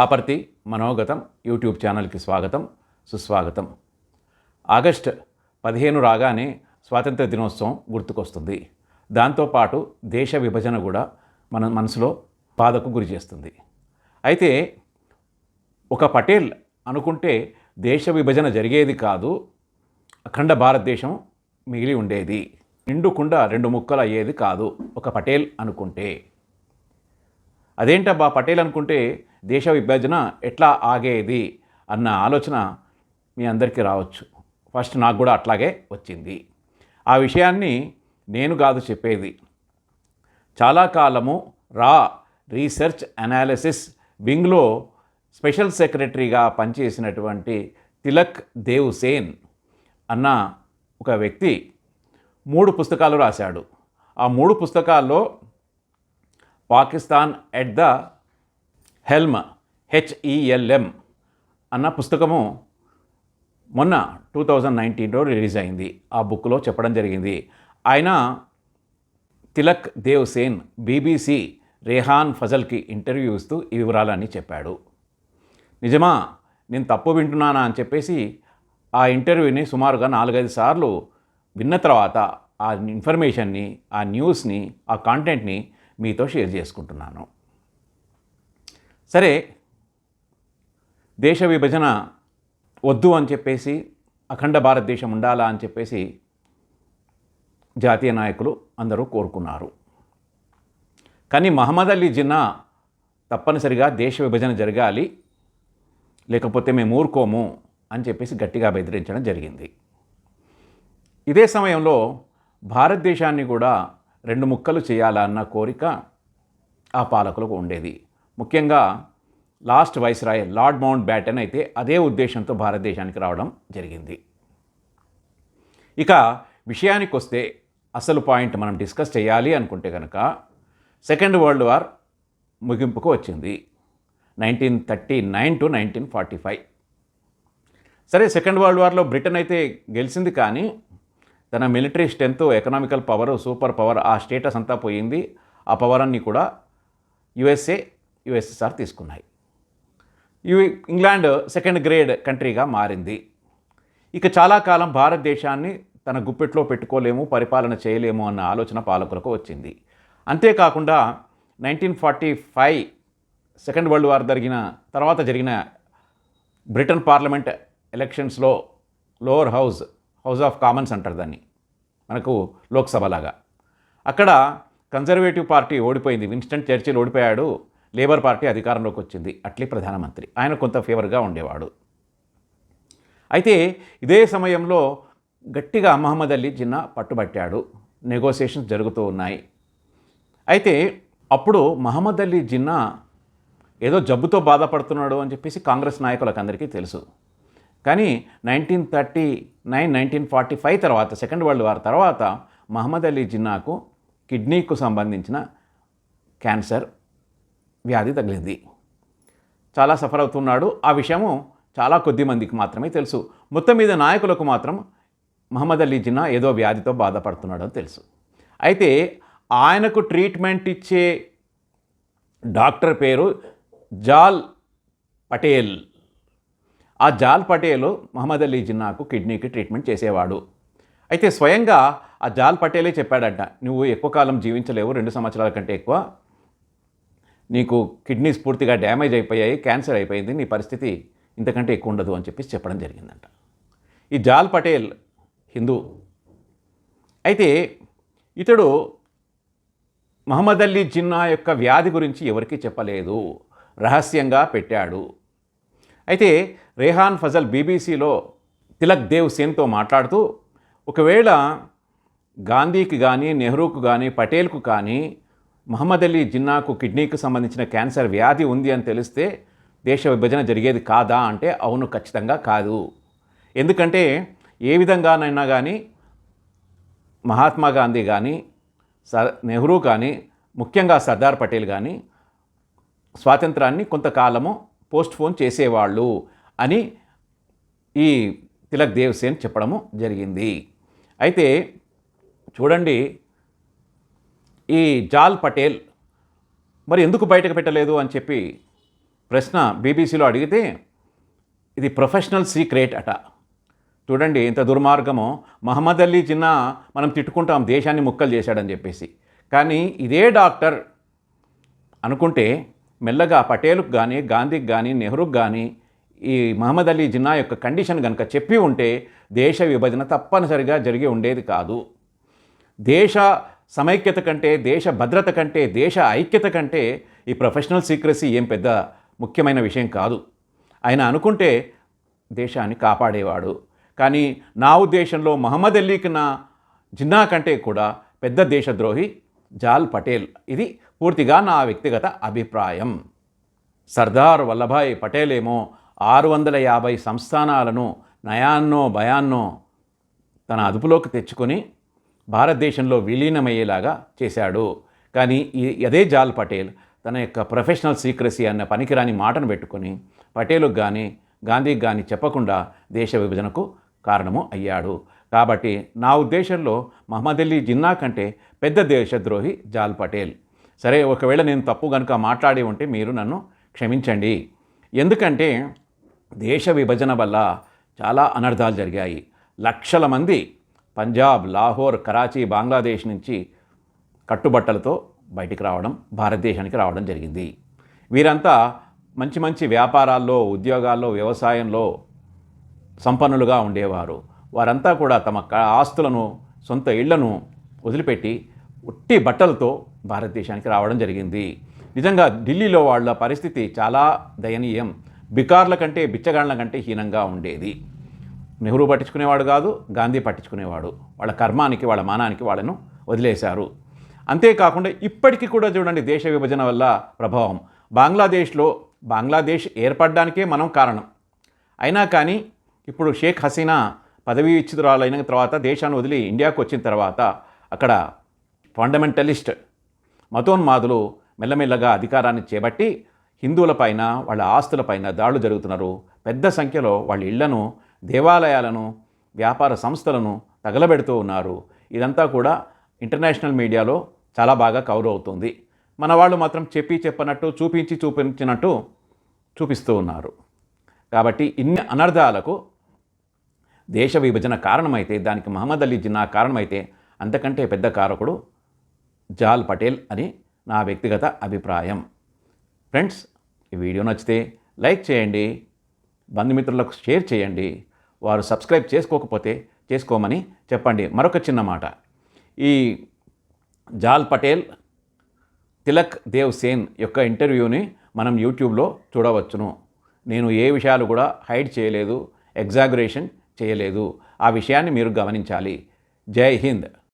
Kaparthi మనోగతం YouTube ఛానల్కి స్వాగతం సుస్వాగతం. ఆగస్ట్ పదిహేను రాగానే స్వాతంత్ర దినోత్సవం గుర్తుకొస్తుంది. దాంతోపాటు దేశ విభజన కూడా మన మనసులో బాధకు గురి చేస్తుంది. అయితే ఒక పటేల్ అనుకుంటే దేశ విభజన జరిగేది కాదు అఖండ భారతదేశం మిగిలి ఉండేది. నిండుకుండా రెండు ముక్కలు అయ్యేది కాదు ఒక పటేల్ అనుకుంటే. అదేంటబ్బా పటేల్ అనుకుంటే దేశ విభజన ఎట్లా ఆగేది అన్న ఆలోచన మీ అందరికీ రావచ్చు. ఫస్ట్ నాకు కూడా అట్లాగే వచ్చింది. ఆ విషయాన్ని నేను కాదు చెప్పేది. చాలా కాలము రా రీసెర్చ్ అనాలిసిస్ వింగ్లో స్పెషల్ సెక్రటరీగా పనిచేసినటువంటి తిలక్ దేవ్ సేన్ అన్న ఒక వ్యక్తి మూడు పుస్తకాలు రాశాడు. ఆ మూడు పుస్తకాల్లో Pakistan at the helm HELM అన్న పుస్తకము మొన్న టూ థౌజండ్ నైన్టీన్లో రిలీజ్ అయింది. ఆ బుక్లో చెప్పడం జరిగింది. ఆయన తిలక్ దేవ్ సేన్ బీబీసీ రేహాన్ ఫజల్కి ఇంటర్వ్యూ ఇస్తూ ఈ వివరాలన్నీ చెప్పాడు. నిజమా నేను తప్పు వింటున్నానా అని చెప్పేసి ఆ ఇంటర్వ్యూని సుమారుగా నాలుగైదు సార్లు విన్న తర్వాత ఆ ఇన్ఫర్మేషన్ని ఆ న్యూస్ని ఆ కాంటెంట్ని మీతో షేర్ చేసుకుంటున్నాను. సరే దేశ విభజన వద్దు అని చెప్పేసి అఖండ భారతదేశం ఉండాలా అని చెప్పేసి జాతీయ నాయకులు అందరూ కోరుకున్నారు. కానీ మహమ్మద్ అలీ జిన్నా తప్పనిసరిగా దేశ విభజన జరగాలి లేకపోతే మేము ఊరుకోము అని చెప్పేసి గట్టిగా బెదిరించడం జరిగింది. ఇదే సమయంలో భారతదేశాన్ని కూడా రెండు ముక్కలు చేయాలన్న కోరిక ఆ పాలకులకు ఉండేది. ముఖ్యంగా last viceroy Lord Mountbatten అయితే అదే ఉద్దేశంతో భారతదేశానికి రావడం జరిగింది. ఇక విషయానికి వస్తే అసలు పాయింట్ మనం డిస్కస్ చేయాలి అనుకుంటే కనుక సెకండ్ వరల్డ్ వార్ ముగింపుకు వచ్చింది. Nineteen thirty nine to nineteen forty five. సరే సెకండ్ వరల్డ్ వార్లో బ్రిటన్ అయితే గెలిచింది కానీ తన military strength economical power super power ఆ స్టేటస్ అంతా పోయింది. ఆ పవర్ అన్నీ కూడా యుఎస్ఏ యుఎస్ఎస్ఆర్ తీసుకున్నాయి. యు ఇంగ్లాండ్ సెకండ్ గ్రేడ్ కంట్రీగా మారింది. ఇక చాలా కాలం భారతదేశాన్ని తన గుప్పెట్లో పెట్టుకోలేము పరిపాలన చేయలేము అన్న ఆలోచన పాలకులకు వచ్చింది. అంతేకాకుండా nineteen forty five second world war జరిగిన తర్వాత జరిగిన బ్రిటన్ పార్లమెంట్ ఎలక్షన్స్లో lower house House of Commons అంటారు దాన్ని. మనకు లోక్సభ లాగా అక్కడ కన్జర్వేటివ్ పార్టీ ఓడిపోయింది. విన్స్టన్ చర్చిల్ ఓడిపోయాడు. లేబర్ పార్టీ అధికారంలోకి వచ్చింది. అట్లీ ప్రధానమంత్రి. ఆయన కొంత ఫేవర్గా ఉండేవాడు. అయితే ఇదే సమయంలో గట్టిగా మహమ్మద్ అలీ జిన్నా పట్టుబట్టాడు. నెగోసియేషన్స్ జరుగుతూ ఉన్నాయి. అయితే అప్పుడు మహమ్మద్ అలీ జిన్నా ఏదో జబ్బుతో బాధపడుతున్నాడు అని చెప్పేసి కాంగ్రెస్ నాయకులకు అందరికీ తెలుసు. కానీ nineteen thirty nine nineteen forty five తర్వాత సెకండ్ వరల్డ్ వార్ తర్వాత మహమ్మద్ అలీ జిన్నాకు కిడ్నీకు సంబంధించిన క్యాన్సర్ వ్యాధి తగిలింది. చాలా సఫర్ అవుతున్నాడు. ఆ విషయము చాలా కొద్ది మందికి మాత్రమే తెలుసు. మొత్తం మీద నాయకులకు మాత్రం మహమ్మద్ అలీ జిన్నా ఏదో వ్యాధితో బాధపడుతున్నాడు అని తెలుసు. అయితే ఆయనకు ట్రీట్మెంట్ ఇచ్చే డాక్టర్ పేరు జాల్ పటేల్. ఆ జాల్ పటేల్ మహమ్మద్ అలీ జిన్నాకు కిడ్నీకి ట్రీట్మెంట్ చేసేవాడు. అయితే స్వయంగా ఆ జాల్ పటేలే చెప్పాడట నువ్వు ఎక్కువ కాలం జీవించలేవు రెండు సంవత్సరాల కంటే ఎక్కువ నీకు కిడ్నీస్ పూర్తిగా డ్యామేజ్ అయిపోయాయి క్యాన్సర్ అయిపోయింది నీ పరిస్థితి ఇంతకంటే ఎక్కువ ఉండదు అని చెప్పేసి చెప్పడం జరిగిందంట. ఈ జాల్ పటేల్ హిందూ. అయితే ఇతడు మహమ్మద్ అలీ జిన్నా యొక్క వ్యాధి గురించి ఎవరికీ చెప్పలేదు. రహస్యంగా పెట్టాడు. అయితే రేహాన్ ఫజల్ బీబీసీలో తిలక్ దేవ్ సేన్తో మాట్లాడుతూ ఒకవేళ గాంధీకి కానీ నెహ్రూకు కానీ పటేల్కు కానీ మహమ్మద్ అలీ జిన్నాకు కిడ్నీకి సంబంధించిన క్యాన్సర్ వ్యాధి ఉంది అని తెలిస్తే దేశ విభజన జరిగేది కాదా అంటే అవును ఖచ్చితంగా కాదు. ఎందుకంటే ఏ విధంగానైనా కానీ మహాత్మా గాంధీ కానీ సర్ నెహ్రూ కానీ ముఖ్యంగా సర్దార్ పటేల్ కానీ స్వాతంత్రాన్ని కొంతకాలము పోస్ట్ పోన్ చేసేవాళ్ళు అని ఈ తిలక్ దేవ్సేన్ చెప్పడము జరిగింది. అయితే చూడండి ఈ జాల్ పటేల్ మరి ఎందుకు బయటకు పెట్టలేదు అని చెప్పి ప్రశ్న బీబీసీలో అడిగితే ఇది ప్రొఫెషనల్ సీక్రెట్ అట. చూడండి ఇంత దుర్మార్గమో. మహమ్మద్ అలీ జిన్నా మనం తిట్టుకుంటాం దేశాన్ని ముక్కలు చేశాడని చెప్పేసి. కానీ ఇదే డాక్టర్ అనుకుంటే మెల్లగా పటేలుకు కానీ గాంధీకి కానీ నెహ్రూకి కానీ ఈ మహమ్మద్ అలీ జిన్నా యొక్క కండిషన్ కనుక చెప్పి ఉంటే దేశ విభజన తప్పనిసరిగా జరిగి ఉండేది కాదు. దేశ సమైక్యత కంటే దేశ భద్రత కంటే దేశ ఐక్యత కంటే ఈ ప్రొఫెషనల్ సీక్రసీ ఏం పెద్ద ముఖ్యమైన విషయం కాదు. ఆయన అనుకుంటే దేశాన్ని కాపాడేవాడు. కానీ నా ఉద్దేశంలో మహమ్మద్ అలీకి నా జిన్నా కంటే కూడా పెద్ద దేశద్రోహి జాల్ పటేల్. ఇది పూర్తిగా నా వ్యక్తిగత అభిప్రాయం. సర్దార్ వల్లభాయ్ పటేల్ ఏమో ఆరు వందల యాభై సంస్థానాలను నయాన్నో భయాన్నో తన అదుపులోకి తెచ్చుకొని భారతదేశంలో విలీనమయ్యేలాగా చేశాడు. కానీ ఈ అదే జాల్ పటేల్ తన యొక్క ప్రొఫెషనల్ సీక్రసీ అన్న పనికిరాని మాటను పెట్టుకొని పటేలుకు కానీ గాంధీకి కానీ చెప్పకుండా దేశ విభజనకు కారణము అయ్యాడు. కాబట్టి నా ఉద్దేశంలో మహమ్మద్ అలీ జిన్నా కంటే పెద్ద దేశద్రోహి జాల్ పటేల్. సరే ఒకవేళ నేను తప్పు కనుక మాట్లాడి ఉంటే మీరు నన్ను క్షమించండి. ఎందుకంటే దేశ విభజన వల్ల చాలా అనర్థాలు జరిగాయి. లక్షల మంది పంజాబ్ లాహోర్ కరాచీ బంగ్లాదేశ్ నుంచి కట్టుబట్టలతో బయటికి రావడం భారతదేశానికి రావడం జరిగింది. వీరంతా మంచి మంచి వ్యాపారాల్లో ఉద్యోగాల్లో వ్యవసాయంలో సంపన్నులుగా ఉండేవారు. వారంతా కూడా తమ ఆస్తులను సొంత ఇళ్ళను వదిలిపెట్టి ఉట్టి బట్టలతో భారతదేశానికి రావడం జరిగింది. నిజంగా ఢిల్లీలో వాళ్ళ పరిస్థితి చాలా దయనీయం. బికార్ల కంటే బిచ్చగాళ్ళ కంటే హీనంగా ఉండేది. నెహ్రూ పట్టించుకునేవాడు కాదు గాంధీ పట్టించుకునేవాడు. వాళ్ళ కర్మానికి వాళ్ళ మానానికి వాళ్ళను వదిలేశారు. అంతేకాకుండా ఇప్పటికీ కూడా చూడండి దేశ విభజన వల్ల ప్రభావం. బంగ్లాదేశ్లో బంగ్లాదేశ్ ఏర్పడడానికే మనం కారణం. అయినా కానీ ఇప్పుడు షేక్ హసీనా పదవీ విచ్యుతురాలైన తర్వాత దేశాన్ని వదిలి ఇండియాకు వచ్చిన తర్వాత అక్కడ ఫండమెంటలిస్ట్ మతోన్మాదులు మెల్లమెల్లగా అధికారాన్ని చేపట్టి హిందువులపైన వాళ్ళ ఆస్తులపైన దాడులు జరుగుతున్నారు. పెద్ద సంఖ్యలో వాళ్ళ ఇళ్ళను దేవాలయాలను వ్యాపార సంస్థలను తగలబెడుతూ ఉన్నారు. ఇదంతా కూడా ఇంటర్నేషనల్ మీడియాలో చాలా బాగా కవర్ అవుతుంది. మన వాళ్ళు మాత్రం చెప్పి చెప్పనట్టు చూపించి చూపించినట్టు చూపిస్తూ ఉన్నారు. కాబట్టి ఇన్ని అనర్థాలకు దేశ విభజన కారణమైతే దానికి మహమ్మద్ అలీ జిన్నా కారణమైతే అంతకంటే పెద్ద కారకుడు జాల్ పటేల్ అని నా వ్యక్తిగత అభిప్రాయం. ఫ్రెండ్స్ ఈ వీడియో నచ్చితే లైక్ చేయండి బంధుమిత్రులకు షేర్ చేయండి. వారు సబ్స్క్రైబ్ చేసుకోకపోతే చేసుకోమని చెప్పండి. మరొక చిన్న మాట. ఈ జాల్ పటేల్ తిలక్ దేవ్ సేన్ యొక్క ఇంటర్వ్యూని మనం యూట్యూబ్లో చూడవచ్చును. నేను ఏ విషయాలు కూడా హైడ్ చేయలేదు ఎగ్జాగరేషన్ చేయలేదు. ఆ విషయాన్ని మీరు గమనించాలి. జై హింద్.